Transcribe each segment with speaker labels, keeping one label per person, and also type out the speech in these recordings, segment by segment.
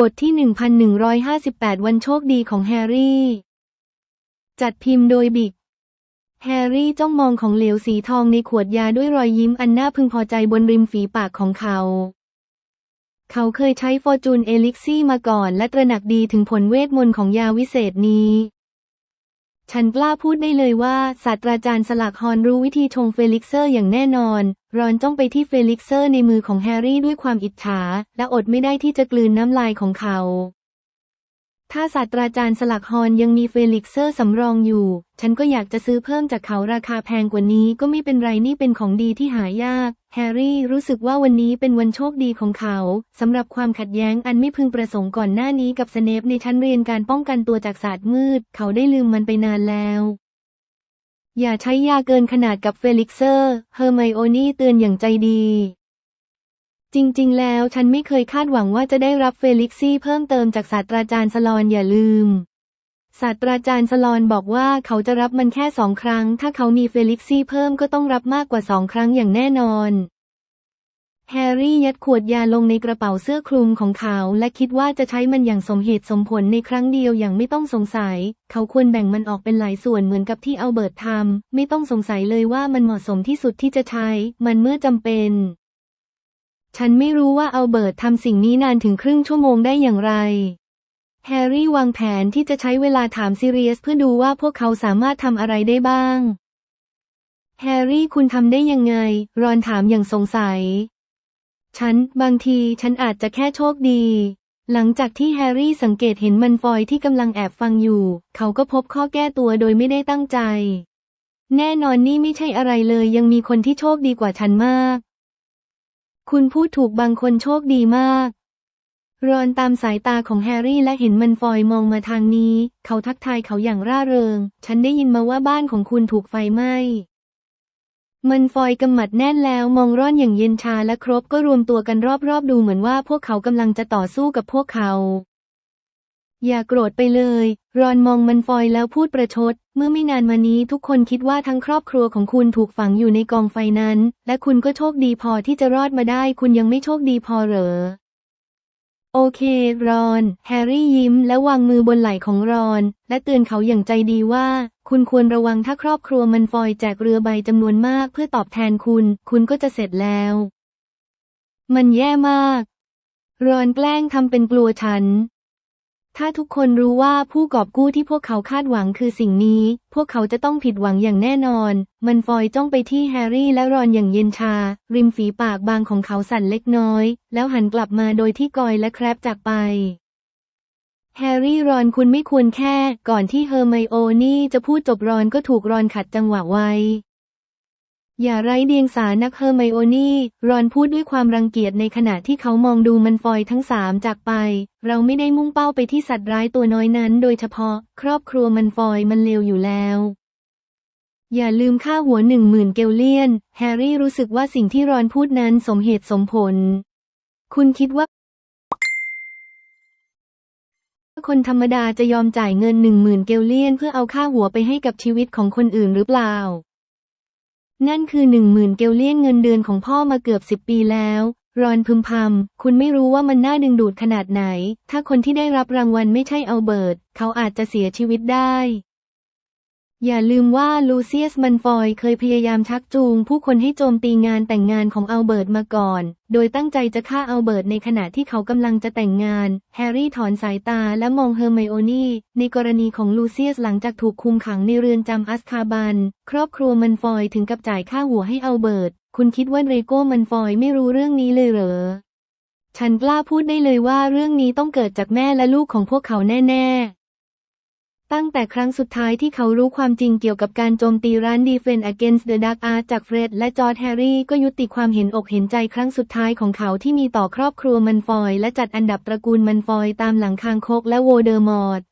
Speaker 1: บทที่ 1158 วันโชคดีของแฮร์รี่ จัดพิมพ์โดยบิก แฮร์รี่จ้องมองของเหลวสีทองในขวดยาด้วยรอยยิ้มอันน่าพึงพอใจบนริมฝีปากของเขา เขาเคยใช้ฟอร์จูนเอลิกซี่มาก่อนและตระหนักดีถึงผลเวทมนต์ของยาวิเศษนี้ ฉันกล้าพูดได้เลยว่าศาสตราจารย์สลักฮอนรู้วิธีชงเฟลิกเซอร์อย่างแน่นอน รอนจ้องไปที่เฟลิกเซอร์ในมือของแฮร์รี่ด้วยความอิจฉา และอดไม่ได้ที่จะกลืนน้ำลายของเขา ถ้าศาสตราจารย์สลักฮอนยังมีเฟลิกเซอร์สำรองอยู่ ฉันก็อยากจะซื้อเพิ่มจากเขาราคาแพงกว่านี้ก็ไม่เป็นไรนี่เป็นของดีที่หายาก แฮร์รี่รู้สึกว่าวันนี้เป็นวันโชคดีของเขาสำหรับความขัดแย้งอันไม่พึงประสงค์ก่อนหน้านี้กับสเนปในชั้นเรียนการป้องกันตัวจากศาสตร์มืด เขาได้ลืมมันไปนานแล้วอย่าใช้ยาเกินขนาดกับเฟลิกเซอร์ เฮอร์ไมโอนี่เตือนอย่างใจดี จริงๆ แล้วฉันไม่เคยคาดหวังว่าจะได้รับเฟลิกซี่เพิ่มเติมจากศาสตราจารย์สลอนอย่าลืม ศาสตราจารย์สลอนบอกว่าเขาจะรับมันแค่สองครั้ง ถ้าเขามีเฟลิกซี่เพิ่มก็ต้องรับมากกว่าสองครั้งอย่างแน่นอนแฮร์รี่ยัดขวดยาลงในกระเป๋าเสื้อคลุมของเขา และคิดว่าจะใช้มันอย่างสมเหตุสมผลในครั้งเดียวอย่างไม่ต้องสงสัย เขาควรแบ่งมันออกเป็นหลายส่วนเหมือนกับที่เอัลเบิร์ตทำไม่ต้องสงสัยเลยว่ามันเหมาะสมที่สุดที่จะใช้ มันเมื่อจำเป็น ฉันไม่รู้ว่าอัลเบิร์ตทำสิ่งนี้นานถึงครึ่งชั่วโมงได้อย่างไร แฮร์รี่วางแผนที่จะใช้เวลาถามซิเรียสเพื่อดูว่าพวกเขาสามารถทำอะไรได้บ้าง แฮร์รี่คุณทำได้ยังไง รอนถามอย่างสงสัย ฉัน บางทีฉันอาจจะแค่โชคดี หลังจากที่แฮร์รี่สังเกตเห็นมันฟอยที่กำลังแอบฟังอยู่ เขาก็พบข้อแก้ตัวโดยไม่ได้ตั้งใจ แน่นอนนี่ไม่ใช่อะไรเลยยังมีคนที่โชคดีกว่าฉันมาก คุณพูดถูกบางคนโชคดีมาก รอนตามสายตาของแฮร์รี่และเห็นมันฟอยมองมาทางนี้ เขาทักทายเขาอย่างร่าเริง ฉันได้ยินมาว่าบ้านของคุณถูกไฟไหม้ มันฟอยกำหมัดแน่นแล้วมองร่อนอย่างเย็นชาและครบก็รวมตัวกันรอบๆดูเหมือนว่าพวกเขากำลังจะต่อสู้กับพวกเขา อย่าโกรธไปเลย รอนมองมันฟอยแล้วพูดประชด เมื่อไม่นานมานี้ทุกคนคิดว่าทั้งครอบครัวของคุณถูกฝังอยู่ในกองไฟนั้น และคุณก็โชคดีพอที่จะรอดมาได้ คุณยังไม่โชคดีพอเหรอ โอเค รอน แฮร์รี่ยิ้มและวางมือบนไหล่ของรอน และเตือนเขาอย่างใจดีว่า คุณควรระวังถ้าครอบครัวมันฟอยแจกเรือใบจำนวนมากเพื่อตอบแทนคุณ คุณก็จะเสร็จแล้ว มันแย่มาก รอนแกล้งทำเป็นกลัวฉัน ถ้าทุกคนรู้ว่าผู้กอบกู้ที่พวกเขาคาดหวังคือสิ่งนี้ พวกเขาจะต้องผิดหวังอย่างแน่นอน มันฟอยจ้องไปที่แฮร์รี่และรอนอย่างเย็นชา ริมฝีปากบางของเขาสั่นเล็กน้อย แล้วหันกลับมาโดยที่กอยและแครบจากไป แฮร์รี่รอนคุณไม่ควรแค่ ก่อนที่เฮอร์ไมโอนี่จะพูดจบรอนก็ถูกรอนขัดจังหวะไว้ อย่าไร้เดียงสานักเฮอร์ไมโอนี่รอนพูดด้วยความรังเกียจในขณะที่เขามองดูมันฟอยทั้งสามจากไป เราไม่ได้มุ่งเป้าไปที่สัตว์ร้ายตัวน้อยนั้น โดยเฉพาะ ครอบครัวมันฟอยมันเลวอยู่แล้วอย่าลืมค่าหัวหนึ่งหมื่นเกลเลียน แฮร์รี่รู้สึกว่าสิ่งที่รอนพูดนั้นสมเหตุสมผล คุณคิดว่า คนธรรมดาจะยอมจ่ายเงินหนึ่งหมื่นเกลเลียน เพื่อเอาค่าหัวไปให้กับชีวิตของคนอื่นหรือเปล่า นั่นคือหนึ่งหมื่นเกลเลียนเงินเดือนของพ่อมาเกือบสิบปีแล้ว รอนพึมพำ คุณไม่รู้ว่ามันน่าดึงดูดขนาดไหน ถ้าคนที่ได้รับรางวัลไม่ใช่เอาเบิร์ต เขาอาจจะเสียชีวิตได้ อย่าลืมว่าลูเซียสมันฟอยเคยพยายามชักจูง ผู้คนให้โจมตีงานแต่งงานของอัลเบิร์ตมาก่อน โดยตั้งใจจะฆ่าอัลเบิร์ตในขณะที่เขากำลังจะแต่งงาน แฮร์รี่ถอนสายตาและมองเฮอร์ไมโอนี่ ในกรณีของลูเซียสหลังจากถูกคุมขังในเรือนจำอัสคาบัน ครอบครัวมันฟอยถึงกับจ่ายค่าหัวให้อัลเบิร์ต คุณคิดว่าเรโก้มันฟอยไม่รู้เรื่องนี้เลยเหรอ ฉันกล้าพูดได้เลยว่าเรื่องนี้ต้องเกิดจากแม่และลูกของพวกเขาแน่ ๆ ตั้งแต่ครั้งสุดท้ายที่เขารู้ความจริงเกี่ยวกับการโจมตีร้าน Defense Against the Dark Arts จากเฟร็ดและจอร์จแฮร์รี่ก็ยุติความเห็นอกเห็นใจครั้งสุดท้ายของเขาที่มีต่อครอบครัวมันฟอย และจัดอันดับตระกูลมันฟอยตามหลังคางคกและโวเดอร์มอร์ต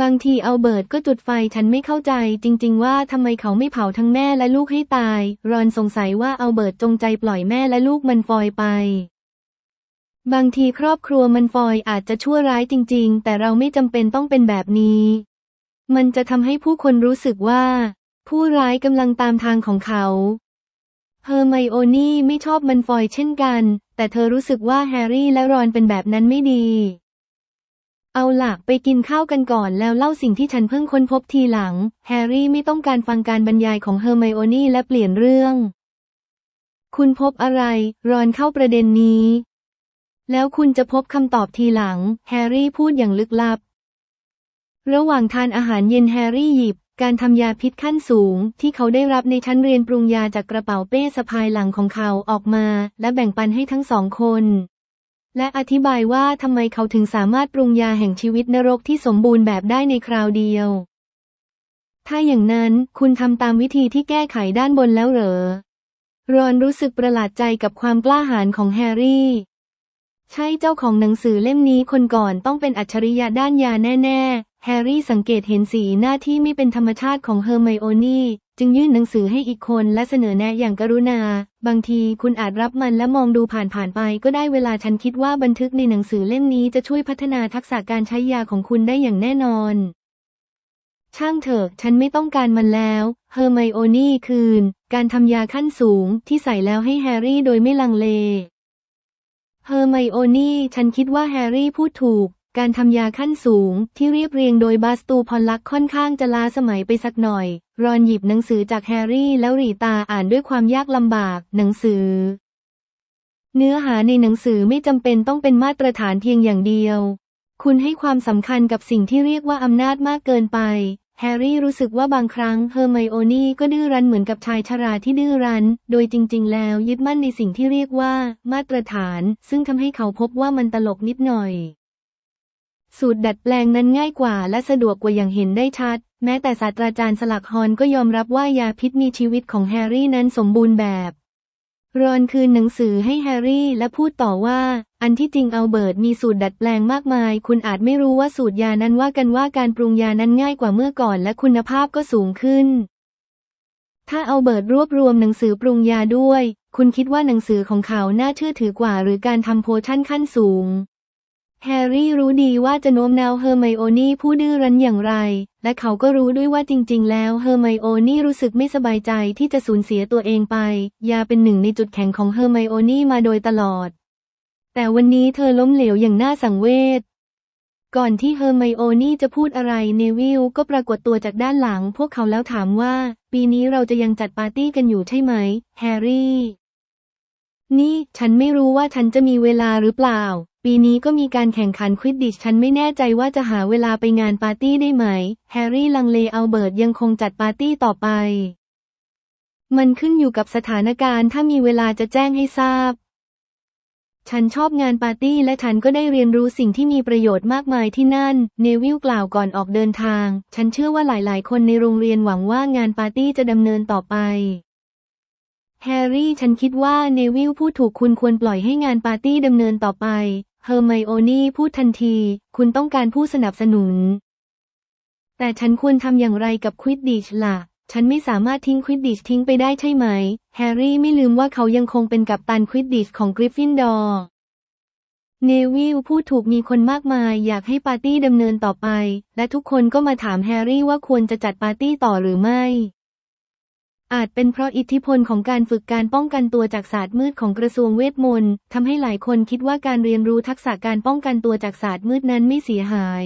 Speaker 1: บางทีเอัลเบิร์ตก็จุดไฟฉันไม่เข้าใจ จริง ๆ ว่าทำไมเขาไม่เผาทั้งแม่และลูกให้ตาย รอนสงสัยว่าเอัลเบิร์ตจงใจปล่อยแม่และลูกมันฟอยไป บางทีครอบครัวมันฟอยอาจจะชั่วร้ายจริง ๆ แต่เราไม่จำเป็นต้องเป็นแบบนี้ มันจะทำให้ผู้คนรู้สึกว่า ผู้ร้ายกำลังตามทางของเขา เฮอร์ไมโอนี่ไม่ชอบมันฟอยเช่นกัน แต่เธอรู้สึกว่าแฮร์รี่และรอนเป็นแบบนั้นไม่ดี เอาล่ะไปกินข้าวกันก่อนแล้วเล่าสิ่งที่ฉันเพิ่งค้นพบทีหลัง แฮร์รี่ไม่ต้องการฟังการบรรยายของเฮอร์ไมโอนี่และเปลี่ยนเรื่อง คุณพบอะไร รอนเข้าประเด็นนี้ แล้วคุณจะพบคำตอบทีหลัง แฮร์รี่พูดอย่างลึกลับ ระหว่างทานอาหารเย็นแฮร์รี่หยิบ การทำยาพิษขั้นสูง ที่เขาได้รับในชั้นเรียนปรุงยาจากกระเป๋าเป้สะพายหลังของเขาออกมา และแบ่งปันให้ทั้งสองคน และอธิบายว่าทำไมเขาถึงสามารถปรุงยาแห่งชีวิตนรกที่สมบูรณ์แบบได้ในคราวเดียว ถ้าอย่างนั้นคุณทำตามวิธีที่แก้ไขด้านบนแล้วเหรอรอนรู้สึกประหลาดใจกับความกล้าหาญของแฮร์รี่ ใช่เจ้าของหนังสือเล่มนี้คนก่อนต้องเป็นอัจฉริยะด้านยาแน่ ๆ แฮร์รี่สังเกตเห็นสีหน้าที่ไม่เป็นธรรมชาติของเฮอร์ไมโอนี่ จึงยื่นหนังสือให้อีกคนและเสนอแนะอย่างกรุณา บางทีคุณอาจรับมันและมองดูผ่านๆไปก็ได้เวลาฉันคิดว่าบันทึกในหนังสือเล่มนี้จะช่วยพัฒนาทักษะการใช้ยาของคุณได้อย่างแน่นอน ช่างเถอะ ฉันไม่ต้องการมันแล้ว เฮอร์ไมโอนี่คืน การทำยาขั้นสูงที่ใส่แล้วให้แฮร์รี่โดยไม่ลังเล เฮอร์ไมโอนี่ ฉันคิดว่าแฮร์รี่พูดถูก การทำยาขั้นสูง ที่เรียบเรียงโดยบาสตูพอลลักค่อนข้างจะล้าสมัยไปสักหน่อย รอนหยิบหนังสือจากแฮร์รี่แล้วหรีตาอ่านด้วยความยากลำบาก หนังสือ เนื้อหาในหนังสือไม่จำเป็นต้องเป็นมาตรฐานเพียงอย่างเดียว คุณให้ความสำคัญกับสิ่งที่เรียกว่าอำนาจมากเกินไป แฮร์รี่รู้สึกว่าบางครั้งเฮอร์ไมโอนี่ก็ดื้อรั้นเหมือนกับชายชราที่ดื้อรั้น โดยจริง ๆ แล้วยึดมั่นในสิ่งที่เรียกว่า มาตรฐาน ซึ่งทำให้เขาพบว่ามันตลกนิดหน่อย สูตรดัดแปลงนั้นง่ายกว่าและสะดวกกว่าอย่างเห็นได้ชัด แม้แต่ศาสตราจารย์สลักฮอนก็ยอมรับว่ายาพิษมีชีวิตของแฮร์รี่นั้นสมบูรณ์แบบ รอนคืนหนังสือให้แฮร์รี่และพูดต่อว่า อันที่จริงอัลเบิร์ตมีสูตรดัดแปลงมากมาย คุณอาจไม่รู้ว่าสูตรยานั้นว่ากันว่าการปรุงยานั้นง่ายกว่าเมื่อก่อนและคุณภาพก็สูงขึ้น ถ้าอัลเบิร์ตรวบรวมหนังสือปรุงยาด้วย คุณคิดว่าหนังสือของเขาน่าเชื่อถือกว่าหรือการทำโพชั่นขั้นสูง แฮร์รี่รู้ดีว่าจะโน้มน้าวเฮอร์ไมโอนี่ผู้ดื้อรั้นอย่างไร และเขาก็รู้ด้วยว่าจริง ๆ แล้วเฮอร์ไมโอนี่รู้สึกไม่สบายใจที่จะสูญเสียตัวเองไป ยาเป็นหนึ่งในจุดแข็งของเฮอร์ไมโอนี่มาโดยตลอด แต่วันนี้เธอล้มเหลวอย่างน่าสังเวช ก่อนที่เฮอร์ไมโอนี่จะพูดอะไรเนวิลก็ปรากฏตัวจากด้านหลัง พวกเขาแล้วถามว่า ปีนี้เราจะยังจัดปาร์ตี้กันอยู่ใช่ไหม แฮร์รี่ นี่ฉันไม่รู้ว่าฉันจะมีเวลาหรือเปล่า ปีนี้ก็มีการแข่งขันควิดดิชฉันไม่แน่ใจว่าจะหาเวลาไปงานปาร์ตี้ได้ไหม แฮร์รี่ลังเลอัลเบิร์ตยังคงจัดปาร์ตี้ต่อไป มันขึ้นอยู่กับสถานการณ์ถ้ามีเวลาจะแจ้งให้ทราบ ฉันชอบงานปาร์ตี้และฉันก็ได้เรียนรู้สิ่งที่มีประโยชน์มากมายที่นั่น เนวิลกล่าวก่อนออกเดินทาง ฉันเชื่อว่าหลาย ๆ คนในโรงเรียนหวังว่างานปาร์ตี้จะดำเนินต่อไปแฮร์รี่ฉันคิดว่าเนวิลพูดถูกคุณควรปล่อยให้งานปาร์ตี้ดำเนินต่อไป เฮอร์ไมโอนี่พูดทันที คุณต้องการผู้สนับสนุน แต่ฉันควรทำอย่างไรกับควิดดิชล่ะ ฉันไม่สามารถทิ้งควิดดิชทิ้งไปได้ใช่ไหม แฮร์รี่ไม่ลืมว่าเขายังคงเป็นกัปตันควิดดิชของกริฟฟินดอร์ เนวิลพูดถูกมีคนมากมายอยากให้ปาร์ตี้ดำเนินต่อไป และทุกคนก็มาถามแฮร์รี่ว่าควรจะจัดปาร์ตี้ต่อหรือไม่ อาจเป็นเพราะอิทธิพลของการฝึกการป้องกันตัวจากศาสตร์มืดของกระทรวงเวทมนต์ทำให้หลายคนคิดว่าการเรียนรู้ทักษะการป้องกันตัวจากศาสตร์มืดนั้นไม่เสียหาย